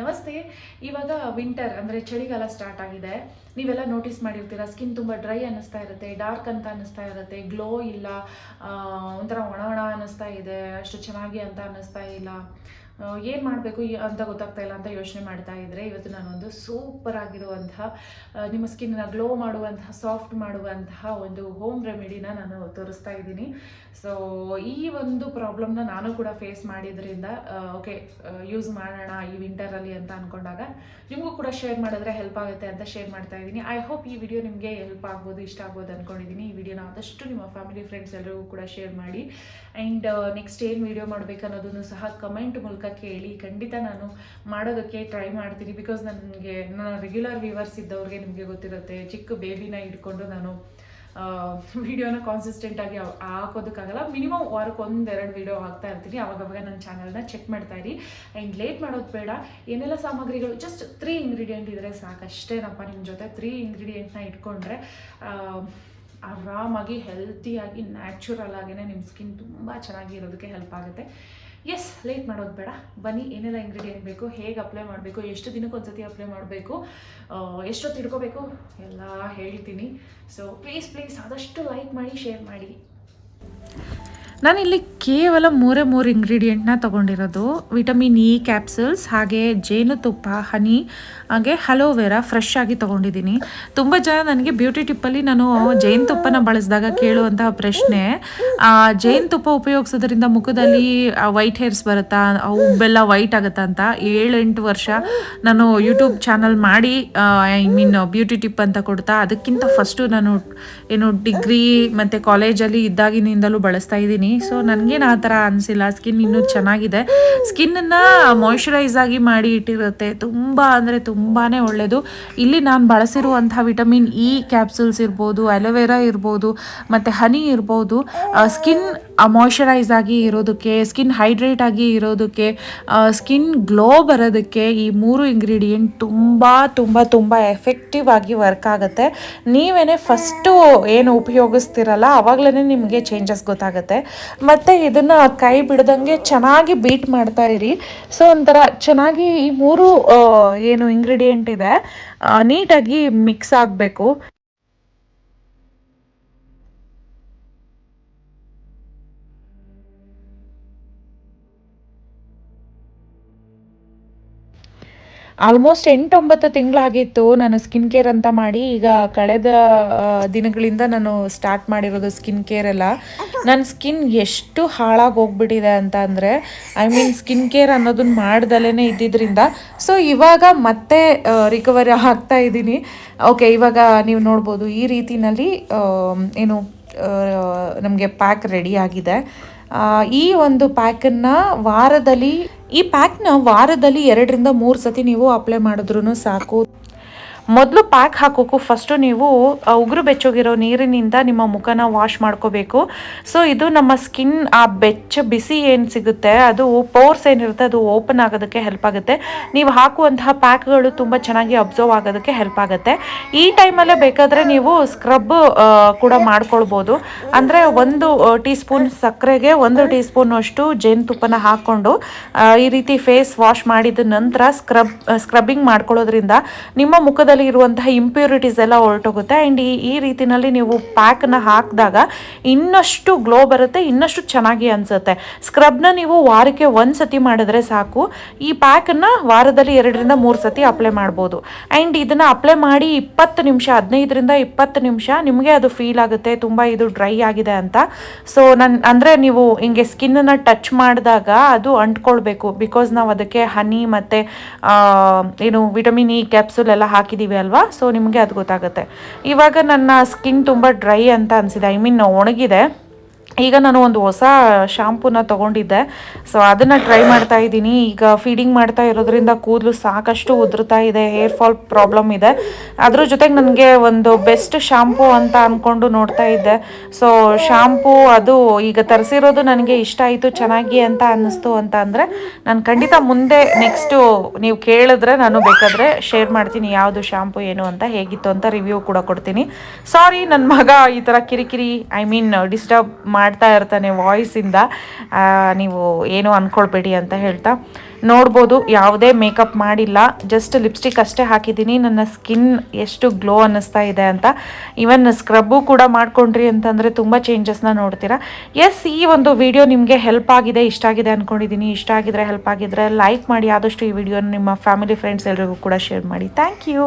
ನಮಸ್ತೆ. ಇವಾಗ ವಿಂಟರ್ ಅಂದರೆ ಚಳಿಗಾಲ ಸ್ಟಾರ್ಟ್ ಆಗಿದೆ. ನೀವೆಲ್ಲ ನೋಟಿಸ್ ಮಾಡಿರ್ತೀರ ಸ್ಕಿನ್ ತುಂಬ ಡ್ರೈ ಅನ್ನಿಸ್ತಾ ಇರುತ್ತೆ ಡಾರ್ಕ್ ಅಂತ ಅನ್ನಿಸ್ತಾ ಇರುತ್ತೆ ಗ್ಲೋ ಇಲ್ಲ ಒಂಥರ ಒಣ ಒಣ ಅನ್ನಿಸ್ತಾ ಇದೆ, ಅಷ್ಟು ಚೆನ್ನಾಗಿ ಅಂತ ಅನ್ನಿಸ್ತಾ ಇಲ್ಲ. ಏನು ಮಾಡಬೇಕು ಅಂತ ಗೊತ್ತಾಗ್ತಾ ಇಲ್ಲ ಅಂತ ಯೋಚನೆ ಮಾಡ್ತಾ ಇದ್ದರೆ ಇವತ್ತು ನಾನೊಂದು ಸೂಪರ್ ಆಗಿರುವಂತಹ ನಿಮ್ಮ ಸ್ಕಿನ್ನ ಗ್ಲೋ ಮಾಡುವಂತಹ ಸಾಫ್ಟ್ ಮಾಡುವಂತಹ ಒಂದು ಹೋಮ್ ರೆಮಿಡಿನ ನಾನು ತೋರಿಸ್ತಾ ಇದ್ದೀನಿ. ಸೊ ಈ ಒಂದು ಪ್ರಾಬ್ಲಮ್ನ ನಾನು ಕೂಡ ಫೇಸ್ ಮಾಡಿದ್ರಿಂದ ಓಕೆ ಯೂಸ್ ಮಾಡೋಣ ಈ ವಿಂಟರಲ್ಲಿ ಅಂತ ಅಂದ್ಕೊಂಡಾಗ ನಿಮಗೂ ಕೂಡ ಶೇರ್ ಮಾಡಿದ್ರೆ ಹೆಲ್ಪ್ ಆಗುತ್ತೆ ಅಂತ ಶೇರ್ ಮಾಡ್ತಾ ಇದ್ದೀನಿ. ಐ ಹೋಪ್ ಈ ವಿಡಿಯೋ ನಿಮಗೆ ಹೆಲ್ಪ್ ಆಗ್ಬೋದು, ಇಷ್ಟ ಆಗ್ಬೋದು ಅಂದ್ಕೊಂಡಿದ್ದೀನಿ ಈ ವಿಡಿಯೋನ ಆದಷ್ಟು ನಿಮ್ಮ ಫ್ಯಾಮಿಲಿ ಫ್ರೆಂಡ್ಸ್ ಎಲ್ಲರಿಗೂ ಕೂಡ ಶೇರ್ ಮಾಡಿ. ಆ್ಯಂಡ್ ನೆಕ್ಸ್ಟ್ ಏನು ವಿಡಿಯೋ ಮಾಡಬೇಕನ್ನೋದನ್ನು ಸಹ ಕಮೆಂಟ್ ಮೂಲಕ ಕೇಳಿ ಖಂಡಿತ ನಾನು ಮಾಡೋದಕ್ಕೆ ಟ್ರೈ ಮಾಡ್ತೀನಿ ಬಿಕಾಸ್ ನನಗೆ, ನನ್ನ ರೆಗ್ಯುಲರ್ ವ್ಯೂವರ್ಸ್ ಇದ್ದವ್ರಿಗೆ ನಿಮಗೆ ಗೊತ್ತಿರುತ್ತೆ, ಚಿಕ್ಕ ಬೇಬಿನ ಇಟ್ಕೊಂಡು ನಾನು ವಿಡಿಯೋನ ಕಾನ್ಸಿಸ್ಟೆಂಟಾಗಿ ಹಾಕೋದಕ್ಕಾಗಲ್ಲ. ಮಿನಿಮಮ್ ವಾರಕ್ಕೆ ಒಂದೆರಡು ವಿಡಿಯೋ ಹಾಕ್ತಾ ಇರ್ತೀನಿ. ಅವಾಗವಾಗ ನನ್ನ ಚಾನಲ್ನ ಚೆಕ್ ಮಾಡ್ತಾ ಇರಿ. ಆ್ಯಂಡ್ ಲೇಟ್ ಮಾಡೋದು ಬೇಡ. ಏನೆಲ್ಲ ಸಾಮಗ್ರಿಗಳು ಜಸ್ಟ್ ತ್ರೀ ಇಂಗ್ರೀಡಿಯೆಂಟ್ ಇದ್ದರೆ ಸಾಕಷ್ಟೇನಪ್ಪ ನಿಮ್ಮ ಜೊತೆ. ತ್ರೀ ಇಂಗ್ರೀಡಿಯೆಂಟ್ನ ಇಟ್ಕೊಂಡ್ರೆ ಆರಾಮಾಗಿ ಹೆಲ್ತಿಯಾಗಿ ನ್ಯಾಚುರಲ್ ಆಗಿನೇ ನಿಮ್ಮ ಸ್ಕಿನ್ ತುಂಬ ಚೆನ್ನಾಗಿ ಇರೋದಕ್ಕೆ ಹೆಲ್ಪ್ ಆಗುತ್ತೆ. ಎಸ್ ಲೇಟ್ ಮಾಡೋದು ಬೇಡ. ಬನ್ನಿ, ಏನೆಲ್ಲ ಇಂಗ್ರೀಡಿಯೆಂಟ್ ಬೇಕು, ಹೇಗೆ ಅಪ್ಲೈ ಮಾಡಬೇಕು, ಎಷ್ಟು ದಿನಕ್ಕೆ ಒಂದ್ಸತಿ ಅಪ್ಲೈ ಮಾಡಬೇಕು ಎಷ್ಟೊತ್ತು ಇಟ್ಕೋಬೇಕು, ಎಲ್ಲ ಹೇಳ್ತೀನಿ. ಸೊ ಪ್ಲೀಸ್ ಪ್ಲೀಸ್ ಆದಷ್ಟು ಲೈಕ್ ಮಾಡಿ ಶೇರ್ ಮಾಡಿ. ನಾನಿಲ್ಲಿ ಕೇವಲ ಮೂರೇ ಮೂರು ಇಂಗ್ರೀಡಿಯೆಂಟ್ನ ತೊಗೊಂಡಿರೋದು. ವಿಟಮಿನ್ ಇ, ಕ್ಯಾಪ್ಸೂಲ್ಸ್, ಹಾಗೆ ಜೇನುತುಪ್ಪ, ಹನಿ, ಹಾಗೆ ಹಲೋವೆರಾ ಫ್ರೆಶ್ ಆಗಿ ತೊಗೊಂಡಿದ್ದೀನಿ. ತುಂಬ ಜನ ನನಗೆ ಬ್ಯೂಟಿ ಟಿಪ್ಪಲ್ಲಿ ನಾನು ಜೇನುತುಪ್ಪನ ಬಳಸಿದಾಗ ಕೇಳುವಂತಹ ಪ್ರಶ್ನೆ ಜೇನುತುಪ್ಪ ಉಪಯೋಗಿಸೋದ್ರಿಂದ ಮುಖದಲ್ಲಿ ವೈಟ್ ಹೇರ್ಸ್ ಬರುತ್ತಾ, ಅವು ಬೆಲ್ಲ ವೈಟ್ ಆಗುತ್ತಾ ಅಂತ ಏಳೆಂಟು ವರ್ಷ ನಾನು ಯೂಟ್ಯೂಬ್ ಚಾನಲ್ ಮಾಡಿ ಐ ಮೀನ್ ಬ್ಯೂಟಿ ಟಿಪ್ ಅಂತ ಕೊಡ್ತಾ, ಅದಕ್ಕಿಂತ ಫಸ್ಟು ನಾನು ಏನು ಡಿಗ್ರಿ ಮತ್ತು ಕಾಲೇಜಲ್ಲಿ ಇದ್ದಾಗಿನಿಂದಲೂ ಬಳಸ್ತಾ ಇದ್ದೀನಿ. ಸೊ ನನಗೇನು ಆ ಥರ ಅನಿಸಿಲ್ಲ. ಸ್ಕಿನ್ ಇನ್ನೂ ಚೆನ್ನಾಗಿದೆ. ಸ್ಕಿನ್ನನ್ನು ಮಾಯ್ಶ್ಚರೈಸ್ ಆಗಿ ಮಾಡಿ ಇಟ್ಟಿರುತ್ತೆ. ತುಂಬ ಅಂದರೆ ತುಂಬಾ ಒಳ್ಳೆಯದು ಇಲ್ಲಿ ನಾನು ಬಳಸಿರುವಂಥ ವಿಟಮಿನ್ ಇ ಕ್ಯಾಪ್ಸೂಲ್ಸ್ ಇರ್ಬೋದು, ಅಲೋವೆರಾ ಇರ್ಬೋದು, ಮತ್ತು ಹನಿ ಇರ್ಬೋದು. ಸ್ಕಿನ್ ಮಾಯ್ಶ್ಚರೈಸ್ ಆಗಿ ಇರೋದಕ್ಕೆ ಸ್ಕಿನ್ ಹೈಡ್ರೇಟ್ ಆಗಿ ಇರೋದಕ್ಕೆ ಸ್ಕಿನ್ ಗ್ಲೋ ಬರೋದಕ್ಕೆ ಈ ಮೂರು ಇಂಗ್ರೀಡಿಯೆಂಟ್ ತುಂಬ ತುಂಬ ತುಂಬ ಎಫೆಕ್ಟಿವ್ ಆಗಿ ವರ್ಕ್ ಆಗುತ್ತೆ. ನೀವೇ ಫಸ್ಟು ಏನು ಉಪಯೋಗಿಸ್ತಿರಲ್ಲ ಆವಾಗಲೇ ನಿಮಗೆ ಚೇಂಜಸ್ ಗೊತ್ತಾಗುತ್ತೆ. ಮತ್ತು ಇದನ್ನು ಕೈ ಬಿಡದಂಗೆ ಚೆನ್ನಾಗಿ ಬೀಟ್ ಮಾಡ್ತಾ ಇರಿ. ಸೊ ಒಂಥರ ಚೆನ್ನಾಗಿ ಈ ಮೂರು ಏನು ಇಂಗ್ರೀಡಿಯೆಂಟ್ ಇದೆ ನೀಟಾಗಿ ಮಿಕ್ಸ್ ಆಗಬೇಕು. ಆಲ್ಮೋಸ್ಟ್ ಎಂಟೊಂಬತ್ತು ತಿಂಗಳಾಗಿತ್ತು ನಾನು ಸ್ಕಿನ್ ಕೇರ್ ಅಂತ ಮಾಡಿ. ಈಗ ಕಳೆದ ದಿನಗಳಿಂದ ನಾನು ಸ್ಟಾರ್ಟ್ ಮಾಡಿರೋದು ಸ್ಕಿನ್ ಕೇರ್ ಎಲ್ಲ. ನನ್ನ ಸ್ಕಿನ್ ಎಷ್ಟು ಹಾಳಾಗಿ ಹೋಗ್ಬಿಟ್ಟಿದೆ ಅಂತ ಅಂದರೆ ಐ ಮೀನ್ ಸ್ಕಿನ್ ಕೇರ್ ಅನ್ನೋದನ್ನ ಮಾಡ್ದಲೇ ಇದ್ದಿದ್ದರಿಂದ ಸೊ ಇವಾಗ ಮತ್ತೆ ರಿಕವರಿ ಆಗ್ತಾ ಇದ್ದೀನಿ. ಓಕೆ ಇವಾಗ ನೀವು ನೋಡ್ಬೋದು, ಈ ರೀತಿನಲ್ಲಿ ಏನು ನಮಗೆ ಪ್ಯಾಕ್ ರೆಡಿ ಆಗಿದೆ. ಈ ಒಂದು ಪ್ಯಾಕನ್ನು ವಾರದಲ್ಲಿ ಈ ಪ್ಯಾಕ್ನ ವಾರದಲ್ಲಿ ಎರಡರಿಂದ ಮೂರು ಸತಿ ನೀವು ಅಪ್ಲೈ ಮಾಡಿದ್ರೂ ಸಾಕು. ಮೊದಲು ಪ್ಯಾಕ್ ಹಾಕೋಕ್ಕೂ ಫಸ್ಟು ನೀವು ಉಗುರು ಬೆಚ್ಚೋಗಿರೋ ನೀರಿನಿಂದ ನಿಮ್ಮ ಮುಖನ ವಾಶ್ ಮಾಡ್ಕೋಬೇಕು. ಸೊ ಇದು ನಮ್ಮ ಸ್ಕಿನ್ ಆ ಬೆಚ್ಚ ಬಿಸಿ ಏನು ಸಿಗುತ್ತೆ, ಅದು ಪೋರ್ಸ್ ಏನಿರುತ್ತೆ, ಅದು ಓಪನ್ ಆಗೋದಕ್ಕೆ ಹೆಲ್ಪ್ ಆಗುತ್ತೆ. ನೀವು ಹಾಕುವಂತಹ ಪ್ಯಾಕ್ಗಳು ತುಂಬ ಚೆನ್ನಾಗಿ ಅಬ್ಸರ್ವ್ ಆಗೋದಕ್ಕೆ ಹೆಲ್ಪ್ ಆಗುತ್ತೆ. ಈ ಟೈಮಲ್ಲೇ ಬೇಕಾದರೆ ನೀವು ಸ್ಕ್ರಬ್ ಕೂಡ ಮಾಡ್ಕೊಳ್ಬೋದು. ಅಂದರೆ ಒಂದು ಟೀ ಸ್ಪೂನ್ ಸಕ್ಕರೆಗೆ ಒಂದು ಟೀ ಸ್ಪೂನ್ ಅಷ್ಟು ಜೇನುತುಪ್ಪನ ಹಾಕ್ಕೊಂಡು ಈ ರೀತಿ ಫೇಸ್ ವಾಶ್ ಮಾಡಿದ ನಂತರ ಸ್ಕ್ರಬ್ ಸ್ಕ್ರಬ್ಬಿಂಗ್ ಮಾಡ್ಕೊಳ್ಳೋದ್ರಿಂದ ನಿಮ್ಮ ಮುಖದಲ್ಲಿ ಇರುವಂತಹ ಇಂಪ್ಯೂರಿಟೀಸ್ ಎಲ್ಲ ಹೊರಟೋಗುತ್ತೆ. ಆ್ಯಂಡ್ ಈ ಈ ರೀತಿನಲ್ಲಿ ನೀವು ಪ್ಯಾಕ್ನ ಹಾಕಿದಾಗ ಇನ್ನಷ್ಟು ಗ್ಲೋ ಬರುತ್ತೆ, ಇನ್ನಷ್ಟು ಚೆನ್ನಾಗಿ ಅನಿಸುತ್ತೆ. ಸ್ಕ್ರಬ್ನ ನೀವು ವಾರಕ್ಕೆ ಒಂದು ಸತಿ ಮಾಡಿದ್ರೆ ಸಾಕು. ಈ ಪ್ಯಾಕನ್ನು ವಾರದಲ್ಲಿ ಎರಡರಿಂದ ಮೂರು ಸತಿ ಅಪ್ಲೈ ಮಾಡ್ಬೋದು. ಆ್ಯಂಡ್ ಇದನ್ನು ಅಪ್ಲೈ ಮಾಡಿ ಇಪ್ಪತ್ತು ನಿಮಿಷ, ಹದಿನೈದರಿಂದ ಇಪ್ಪತ್ತು ನಿಮಿಷ ನಿಮಗೆ ಅದು ಫೀಲ್ ಆಗುತ್ತೆ, ತುಂಬ ಇದು ಡ್ರೈ ಆಗಿದೆ ಅಂತ. ಸೊ ನನ್ನ ಅಂದರೆ ನೀವು ಹಿಂಗೆ ಸ್ಕಿನ್ನನ್ನು ಟಚ್ ಮಾಡಿದಾಗ ಅದು ಅಂಟ್ಕೊಳ್ಬೇಕು. ಬಿಕಾಸ್ ನಾವು ಅದಕ್ಕೆ ಹನಿ ಮತ್ತು ಏನು ವಿಟಮಿನ್ ಇ ಕ್ಯಾಪ್ಸೂಲ್ ಎಲ್ಲ ಹಾಕಿದ್ದೀವಿ ಅಲ್ವಾ? ಸೊ ನಿಮಗೆ ಅದು ಗೊತ್ತಾಗುತ್ತೆ. ಇವಾಗ ನನ್ನ ಸ್ಕಿನ್ ತುಂಬ ಡ್ರೈ ಅಂತ ಅನಿಸಿದೆ. ಐ ಮೀನ್ ಒಣಗಿದೆ. ಈಗ ನಾನು ಒಂದು ಹೊಸ ಶಾಂಪೂನ ತೊಗೊಂಡಿದ್ದೆ. ಸೊ ಅದನ್ನು ಟ್ರೈ ಮಾಡ್ತಾ ಇದ್ದೀನಿ. ಈಗ ಫೀಡಿಂಗ್ ಮಾಡ್ತಾ ಇರೋದ್ರಿಂದ ಕೂದಲು ಸಾಕಷ್ಟು ಉದುರ್ತಾ ಇದೆ ಹೇರ್ ಫಾಲ್ ಪ್ರಾಬ್ಲಮ್ ಇದೆ. ಅದ್ರ ಜೊತೆಗೆ ನನಗೆ ಒಂದು ಬೆಸ್ಟ್ ಶಾಂಪೂ ಅಂತ ಅಂದ್ಕೊಂಡು ನೋಡ್ತಾ ಇದ್ದೆ. ಸೊ ಶಾಂಪೂ ಅದು ಈಗ ತರಿಸಿರೋದು ನನಗೆ ಇಷ್ಟ ಆಯಿತು, ಚೆನ್ನಾಗಿ ಅಂತ ಅನ್ನಿಸ್ತು ಅಂತ ಅಂದರೆ ನಾನು ಖಂಡಿತ ಮುಂದೆ ನೆಕ್ಸ್ಟು ನೀವು ಕೇಳಿದ್ರೆ ನಾನು ಬೇಕಾದರೆ ಶೇರ್ ಮಾಡ್ತೀನಿ ಯಾವುದು ಶಾಂಪೂ ಏನು ಅಂತ, ಹೇಗಿತ್ತು ಅಂತ ರಿವ್ಯೂ ಕೂಡ ಕೊಡ್ತೀನಿ. ಸಾರಿ ನನ್ನ ಮಗ ಈ ಥರ ಕಿರಿಕಿರಿ ಐ ಮೀನ್ ಡಿಸ್ಟರ್ಬ್ ಮಾಡ್ತಾ ಇರ್ತಾನೆ ವಾಯ್ಸಿಂದ ನೀವು ಏನು ಅಂದ್ಕೊಳ್ಬೇಡಿ ಅಂತ ಹೇಳ್ತಾ ನೋಡ್ಬೋದು, ಯಾವುದೇ ಮೇಕಪ್ ಮಾಡಿಲ್ಲ. ಜಸ್ಟ್ ಲಿಪ್ಸ್ಟಿಕ್ ಅಷ್ಟೇ ಹಾಕಿದ್ದೀನಿ. ನನ್ನ ಸ್ಕಿನ್ ಎಷ್ಟು ಗ್ಲೋ ಅನ್ನಿಸ್ತಾ ಇದೆ ಅಂತ. ಈವನ್ ಸ್ಕ್ರಬ್ಬು ಕೂಡ ಮಾಡ್ಕೊಂಡ್ರಿ ಅಂತಂದರೆ ತುಂಬ ಚೇಂಜಸ್ನ ನೋಡ್ತೀರಾ. ಎಸ್ ಈ ಒಂದು ವಿಡಿಯೋ ನಿಮಗೆ ಹೆಲ್ಪ್ ಆಗಿದೆ, ಇಷ್ಟ ಆಗಿದೆ ಅಂದ್ಕೊಂಡಿದ್ದೀನಿ ಇಷ್ಟ ಆಗಿದ್ರೆ ಹೆಲ್ಪ್ ಆಗಿದ್ರೆ ಲೈಕ್ ಮಾಡಿ. ಆದಷ್ಟು ಈ ವಿಡಿಯೋನ ನಿಮ್ಮ ಫ್ಯಾಮಿಲಿ ಫ್ರೆಂಡ್ಸ್ ಎಲ್ರಿಗೂ ಕೂಡ ಶೇರ್ ಮಾಡಿ. Thank you